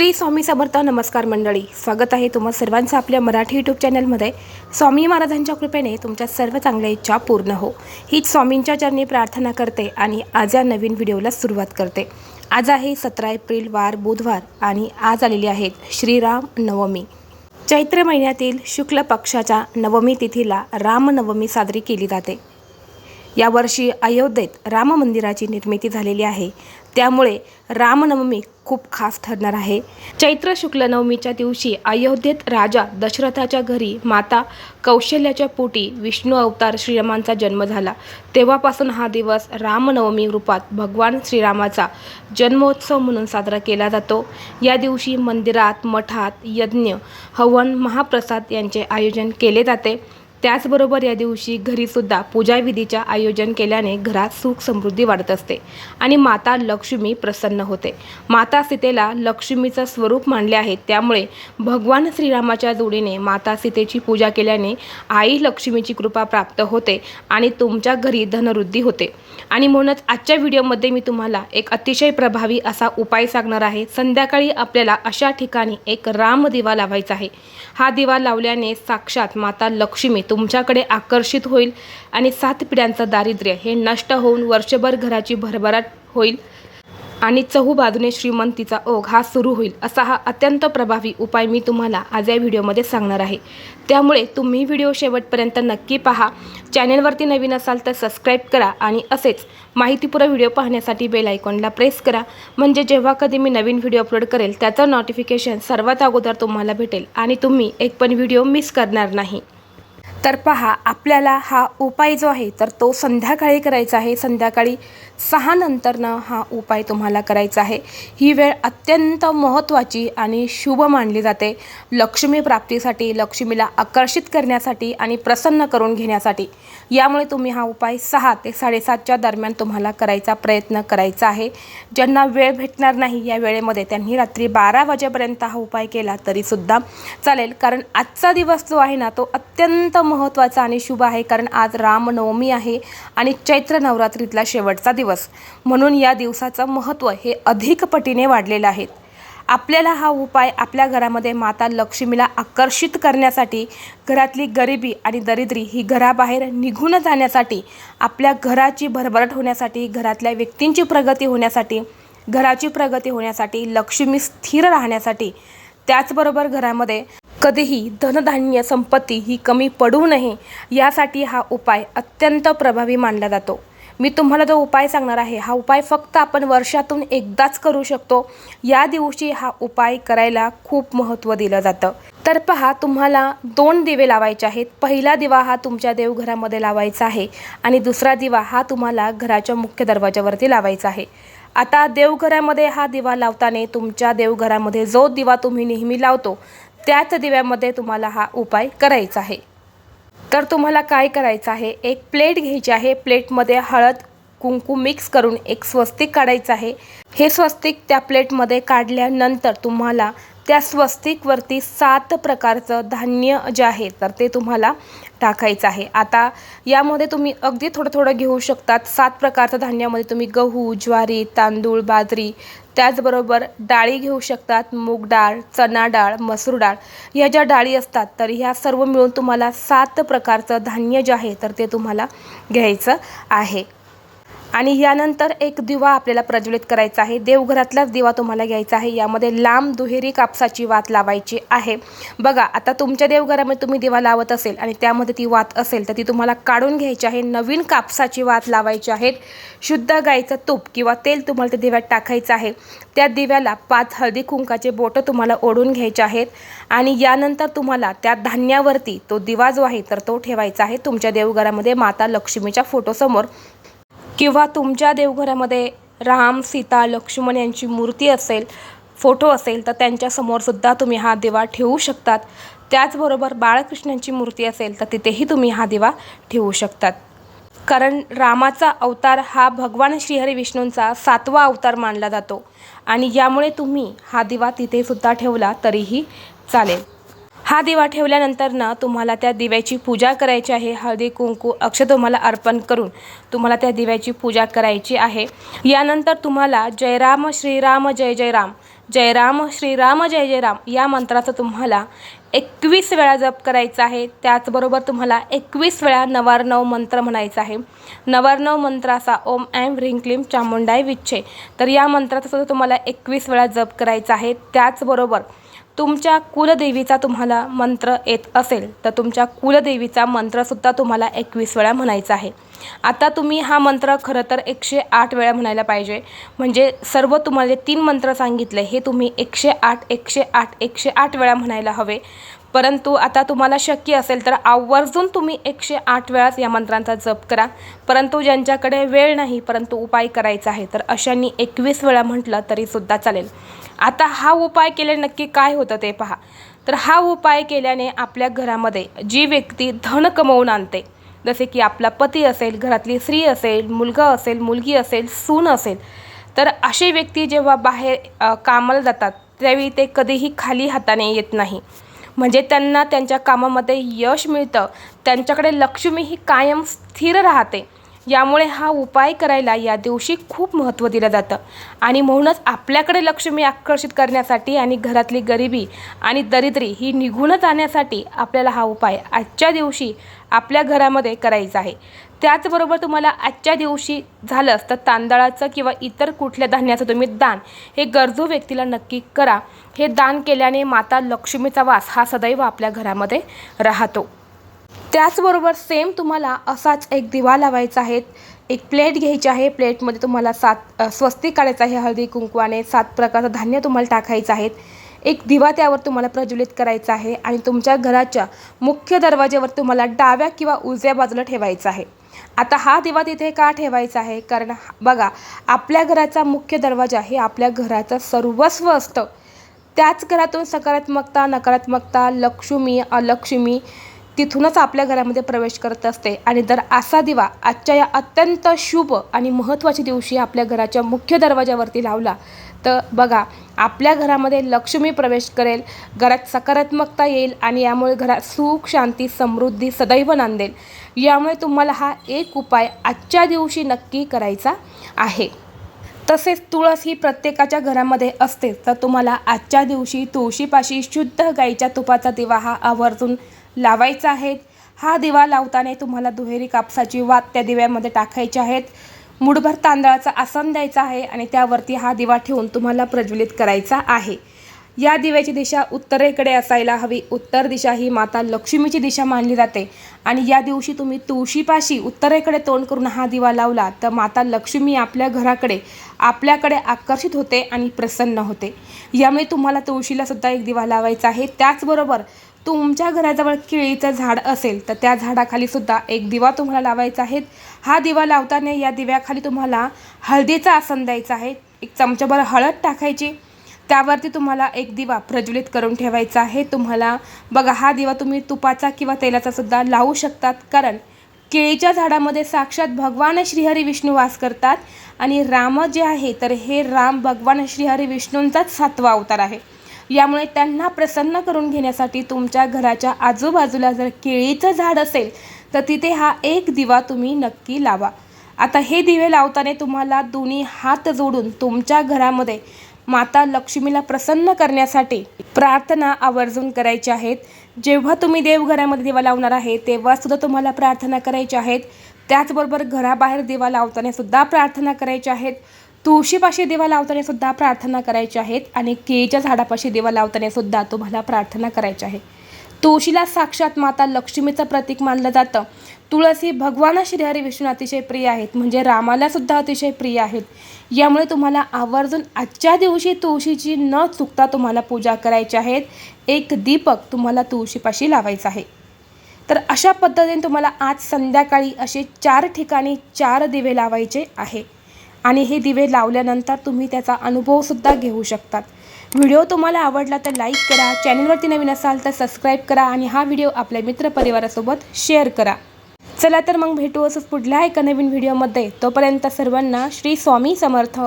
श्री स्वामी समर्थ नमस्कार मंडळी. स्वागत आहे तुम्हा सर्वांचं आपल्या मराठी यूट्यूब चॅनलमध्ये स्वामी महाराजांच्या कृपेने तुमच्या सर्व चांगल्या इच्छा पूर्ण हो. हीच स्वामींच्या चरणी प्रार्थना करते आणि आज या नवीन व्हिडिओला सुरुवात करते. आज आहे सतरा एप्रिल वार बुधवार आणि आज आलेली आहेत श्रीराम नवमी. चैत्र महिन्यातील शुक्ल पक्षाच्या नवमी तिथीला रामनवमी साजरी केली जाते. यावर्षी अयोध्येत राम मंदिराची निर्मिती झालेली आहे. त्यामुळे रामनवमी खूप खास ठरणार आहे. चैत्र शुक्ल नवमीच्या दिवशी अयोध्येत राजा दशरथाच्या घरी माता कौशल्याच्या पोटी विष्णू अवतार श्रीरामांचा जन्म झाला. तेव्हापासून हा दिवस रामनवमी रूपात भगवान श्रीरामाचा जन्मोत्सव म्हणून साजरा केला जातो. या दिवशी मंदिरात मठात यज्ञ हवन महाप्रसाद यांचे आयोजन केले जाते. त्याचबरोबर या दिवशी घरीसुद्धा पूजाविधीच्या आयोजन केल्याने घरात सुख समृद्धी वाढत असते आणि माता लक्ष्मी प्रसन्न होते. माता सीतेला लक्ष्मीचं स्वरूप मानले आहे. त्यामुळे भगवान श्रीरामाच्या जोडीने माता सीतेची पूजा केल्याने आई लक्ष्मीची कृपा प्राप्त होते आणि तुमच्या घरी धनवृद्धी होते. आणि म्हणूनच आजच्या व्हिडिओमध्ये मी तुम्हाला एक अतिशय प्रभावी असा उपाय सांगणार आहे. संध्याकाळी आपल्याला अशा ठिकाणी एक राम दिवा लावायचा आहे. हा दिवा लावल्याने साक्षात माता लक्ष्मी तुमच्याकडे आकर्षित होईल आणि सात पिढ्यांचं दारिद्र्य हे नष्ट होऊन वर्षभर घराची भरभराट होईल आणि चहूबाजूने श्रीमंतीचा ओघ हा सुरू होईल असा हा अत्यंत प्रभावी उपाय मी तुम्हाला आज या व्हिडिओमध्ये सांगणार आहे. त्यामुळे तुम्ही व्हिडिओ शेवटपर्यंत नक्की पहा. चॅनेलवरती नवीन असाल तर सबस्क्राईब करा आणि असेच माहितीपूर्ण व्हिडिओ पाहण्यासाठी बेल आयकॉनला प्रेस करा. म्हणजे जेव्हा कधी मी नवीन व्हिडिओ अपलोड करेल त्याचं नोटिफिकेशन सर्वात अगोदर तुम्हाला भेटेल आणि तुम्ही एक पण व्हिडिओ मिस करणार नाही. तर पहा आपल्याला हा उपाय जो आहे तर तो संध्याकाळी करायचा आहे. संध्याकाळी सहा नंतरनं हा उपाय तुम्हाला करायचा आहे. ही वेळ अत्यंत महत्त्वाची आणि शुभ मानली जाते. लक्ष्मी प्राप्तीसाठी लक्ष्मीला आकर्षित करण्यासाठी आणि प्रसन्न करून घेण्यासाठी. यामुळे तुम्ही हा उपाय सहा ते साडेसातच्या दरम्यान तुम्हाला करायचा प्रयत्न करायचा आहे. ज्यांना वेळ भेटणार नाही या वेळेमध्ये त्यांनी रात्री बारा वाजेपर्यंत हा उपाय केला तरीसुद्धा चालेल. कारण आजचा दिवस जो आहे ना तो अत्यंत महत्त्वाचा आणि शुभ आहे. कारण आज रामनवमी आहे आणि चैत्र नवरात्रीतला शेवटचा दिवस. म्हणून या दिवसाचं महत्त्व हे अधिक पटीने वाढलेलं आहे. आपल्याला हा उपाय आपल्या घरामध्ये माता लक्ष्मीला आकर्षित करण्यासाठी घरातली गरिबी आणि दरिद्री ही घराबाहेर निघून जाण्यासाठी आपल्या घराची भरभराट होण्यासाठी घरातल्या व्यक्तींची प्रगती होण्यासाठी घराची प्रगती होण्यासाठी लक्ष्मी स्थिर राहण्यासाठी त्याचबरोबर घरामध्ये कधीही धनधान्य संपत्ती ही कमी पडू नये यासाठी हा उपाय अत्यंत प्रभावी मानला जातो. मी तुम्हाला जो उपाय सांगणार आहे हा उपाय फक्त आपण वर्षातून एकदाच करू शकतो. या दिवशी हा उपाय करायला खूप महत्त्व दिलं जातं. तर पहा तुम्हाला दोन दिवे लावायचे आहेत. पहिला दिवा हा तुमच्या देवघरामध्ये लावायचा आहे आणि दुसरा दिवा हा तुम्हाला घराच्या मुख्य दरवाजावरती लावायचा आहे. आता देवघरामध्ये हा दिवा लावताना तुमच्या देवघरामध्ये जो दिवा तुम्ही नेहमी लावतो त्याच दिव्यामध्ये तुम्हाला हा उपाय करायचा आहे. तर तुम्हाला काय करायचं आहे? एक प्लेट घ्यायची आहे. प्लेटमध्ये हळद कुंकू मिक्स करून एक स्वस्तिक काढायचं आहे. हे स्वस्तिक त्या प्लेटमध्ये काढल्यानंतर तुम्हाला त्या स्वस्तिकवरती सात प्रकारचं धान्य जे आहे तर ते तुम्हाला टाकायचं आहे. आता यामध्ये तुम्ही अगदी थोडं थोडं घेऊ शकतात. सात प्रकारचं धान्यामध्ये तुम्ही गहू ज्वारी तांदूळ बाजरी त्याचबरोबर डाळी घेऊ शकतात. मूग डाळ चणा डाळ मसूर डाळ ह्या ज्या डाळी असतात तर ह्या सर्व मिळून तुम्हाला सात प्रकारचं धान्य जे आहे तर ते तुम्हाला घ्यायचं आहे. आणि यानंतर एक दिवा आपल्याला प्रज्वलित करायचा आहे. देवघरातलाच दिवा तुम्हाला घ्यायचा आहे. यामध्ये लांब दुहेरी कापसाची वात लावायची आहे. बघा आता तुमच्या देवघरामध्ये तुम्ही दिवा लावत असेल आणि त्यामध्ये ती वात असेल तर ती तुम्हाला काढून घ्यायची आहे. नवीन कापसाची वात लावायची आहेत. शुद्ध गाईचं तूप किंवा तेल तुम्हाला त्या दिव्यात टाकायचं आहे. त्या दिव्याला पाच हळदी कुंकाचे बोटं तुम्हाला ओढून घ्यायचे आहेत. आणि यानंतर तुम्हाला त्या धान्यावरती तो दिवा जो आहे तर तो ठेवायचा आहे तुमच्या देवघरामध्ये माता लक्ष्मीच्या फोटोसमोर. किंवा तुमच्या देवघरामध्ये राम सीता लक्ष्मण यांची मूर्ती असेल फोटो असेल तर त्यांच्यासमोरसुद्धा तुम्ही हा दिवा ठेवू शकतात. त्याचबरोबर बाळकृष्णांची मूर्ती असेल तर तिथेही तुम्ही हा दिवा ठेवू शकतात. कारण रामाचा अवतार हा भगवान श्रीहरी विष्णूंचा सातवा अवतार मानला जातो. आणि यामुळे तुम्ही हा दिवा तिथेसुद्धा ठेवला तरीही चालेल. हा दिवा ठेवल्यानंतर ना तुम्हाला त्या दिव्याची पूजा करायची आहे. हळदी कुंकू अक्ष तुम्हाला अर्पण करून तुम्हाला त्या दिव्याची पूजा करायची आहे. यानंतर तुम्हाला जयराम श्रीराम जय जय राम जयराम श्रीराम जय जय राम या मंत्राचं तुम्हाला एकवीस वेळा जप करायचा आहे. त्याचबरोबर तुम्हाला एकवीस वेळा नवार्णव मंत्र म्हणायचा आहे. नवारनव मंत्राचा ओम ॲम ह्रीं क्लीम चामुंडाय विच्छे. तर या मंत्राचा सुद्धा तुम्हाला एकवीस वेळा जप करायचा आहे. त्याचबरोबर तुमच्या कुलदेवीचा तुम्हाला मंत्र येत असेल तर तुमच्या कुलदेवीचा मंत्रसुद्धा तुम्हाला एकवीस वेळा म्हणायचा आहे. आता तुम्ही हा मंत्र खरं तर एकशे आठ वेळा म्हणायला पाहिजे. म्हणजे सर्व तुम्हाला जे तीन मंत्र सांगितले हे तुम्ही एकशे आठ एकशे आठ एकशे आठ वेळा म्हणायला हवे. परंतु आता तुम्हाला शक्य असेल तर आवर्जून तुम्ही एकशे आठ वेळाच या मंत्रांचा जप करा. परंतु ज्यांच्याकडे वेळ नाही परंतु उपाय करायचा आहे तर अशांनी एकवीस वेळा म्हटलं तरीसुद्धा चालेल. आता हा उपाय केले नक्की काय होतं ते पहा. तर हा उपाय केल्याने आपल्या घरामध्ये जी व्यक्ती धन कमवून आणते जसे की आपला पती असेल घरातली स्त्री असेल मुलगा असेल मुलगी असेल सून असेल तर अशी व्यक्ती जेव्हा बाहेर कामाला जातात त्यावेळी ते कधीही खाली हाताने येत नाही. म्हणजे त्यांना त्यांच्या कामामध्ये यश मिळतं. त्यांच्याकडे लक्ष्मी ही कायम स्थिर राहते. यामुळे हा उपाय करायला या दिवशी खूप महत्त्व दिलं जातं. आणि म्हणूनच आपल्याकडे लक्ष्मी आकर्षित करण्यासाठी आणि घरातली गरिबी आणि दरिद्री ही निघून जाण्यासाठी आपल्याला हा उपाय आजच्या दिवशी आपल्या घरामध्ये करायचा आहे. त्याचबरोबर तुम्हाला आजच्या दिवशी झालंच तर तांदळाचं किंवा इतर कुठल्या धान्याचं तुम्ही दान हे गरजू व्यक्तीला नक्की करा. हे दान केल्याने माता लक्ष्मीचा वास हा सदैव आपल्या घरामध्ये राहतो. त्याचबरोबर सेम तुम्हाला असाच एक दिवा लावायचा आहे. एक प्लेट घ्यायची आहे. प्लेटमध्ये तुम्हाला सात स्वस्तिक काढायचं आहे. हळदी कुंकवाने सात प्रकारचं धान्य तुम्हाला टाकायचं आहे. एक दिवा त्यावर तुम्हाला प्रज्वलित करायचा आहे आणि तुमच्या घराच्या मुख्य दरवाज्यावर तुम्हाला डाव्या किंवा उजव्या बाजूला ठेवायचा आहे. आता हा दिवा तिथे का ठेवायचा आहे? कारण बघा आपल्या घराचा मुख्य दरवाजा हे आपल्या घराचं सर्वस्व असतं. त्याच घरातून सकारात्मकता नकारात्मकता लक्ष्मी अलक्ष्मी तिथूनच आपल्या घरामध्ये प्रवेश करत असते. आणि दर असा दिवा आजच्या या अत्यंत शुभ आणि महत्त्वाच्या दिवशी आपल्या घराच्या मुख्य दरवाजावरती लावला. तर बघा आपल्या घरामध्ये लक्ष्मी प्रवेश करेल घरात सकारात्मकता येईल आणि यामुळे घरात सुख शांती समृद्धी सदैव नांदेल. यामुळे तुम्हाला हा एक उपाय आजच्या दिवशी नक्की करायचा आहे. तसेच तुळस ही प्रत्येकाच्या घरामध्ये असते. तर तुम्हाला आजच्या दिवशी तुळशीपाशी शुद्ध गाईच्या तुपाचा दिवा हा आवर्जून लावायचा आहे. हा दिवा लावताना तुम्हाला दुहेरी कापसाची वात त्या दिव्यामध्ये टाकायची आहेत. मुठभर तांदळाचा आसन द्यायचा आहे आणि त्यावरती हा दिवा ठेवून तुम्हाला प्रज्वलित करायचा आहे. या दिव्याची दिशा उत्तरेकडे असायला हवी. उत्तर दिशा ही माता लक्ष्मीची दिशा मानली जाते. आणि या दिवशी तुम्ही तुळशीपाशी उत्तरेकडे तोंड करून हा दिवा लावला तर माता लक्ष्मी आपल्या घराकडे आपल्याकडे आकर्षित होते आणि प्रसन्न होते. यामुळे तुम्हाला तुळशीला सुद्धा एक दिवा लावायचा आहे. त्याचबरोबर तुमच्या घराजवळ केळीचं झाड असेल तर त्या झाडाखाली सुद्धा एक दिवा तुम्हाला लावायचा आहे. हा दिवा लावताना या दिव्याखाली तुम्हाला हळदीचा आसन द्यायचा आहे. एक चमच्याभर हळद टाकायची. त्यावरती तुम्हाला एक दिवा प्रज्वलित करून ठेवायचा आहे. तुम्हाला बघा हा दिवा तुम्ही तुपाचा किंवा तेलाचा सुद्धा लावू शकतात. कारण केळीच्या झाडामध्ये साक्षात भगवान श्रीहरी विष्णू वास करतात आणि राम जे आहे तर हे राम भगवान श्रीहरी विष्णूंचाच सातवा अवतार आहे. यामुळे त्यांना प्रसन्न करून घेण्यासाठी तुमच्या घराच्या आजूबाजूला जर केळीचं झाड असेल तर तिथे हा एक दिवा तुम्ही नक्की लावा. आता हे दिवे लावताना तुम्हाला दोन्ही हात जोडून तुमच्या घरामध्ये माता लक्ष्मीला प्रसन्न करण्यासाठी प्रार्थना आवर्जून करायच्या आहेत. जेव्हा तुम्ही देवघरामध्ये दिवा लावणार आहे तेव्हा सुद्धा तुम्हाला प्रार्थना करायच्या आहेत. त्याचबरोबर घराबाहेर दिवा लावताना सुद्धा प्रार्थना करायच्या आहेत. तुळशीपाशी दिवा लावताना सुद्धा प्रार्थना करायची आहेत आणि केळीच्या झाडापाशी दिवा लावताना सुद्धा तुम्हाला प्रार्थना करायची आहे. तुळशीला साक्षात माता लक्ष्मीचं प्रतीक मानलं जातं. तुळस भगवान श्रीहरी विष्णू अतिशय प्रिय आहेत म्हणजे रामाला सुद्धा अतिशय प्रिय आहेत. यामुळे तुम्हाला आवर्जून आजच्या दिवशी तुळशीची न चुकता तुम्हाला पूजा करायची आहेत. एक दीपक तुम्हाला तुळशीपाशी लावायचा आहे. तर अशा पद्धतीने तुम्हाला आज संध्याकाळी असे चार ठिकाणी चार दिवे लावायचे आहे. आणि हे दिवे लावल्यानंतर तुम्ही त्याचा अनुभवसुद्धा घेऊ शकतात. व्हिडिओ तुम्हाला आवडला तर लाईक करा चॅनलवरती नवीन असाल तर सबस्क्राईब करा आणि हा व्हिडिओ आपल्या मित्रपरिवारासोबत शेअर करा. चला तर मग भेटू असंच पुढल्या एका नवीन व्हिडिओमध्ये. तोपर्यंत सर्वांना श्री स्वामी समर्थ.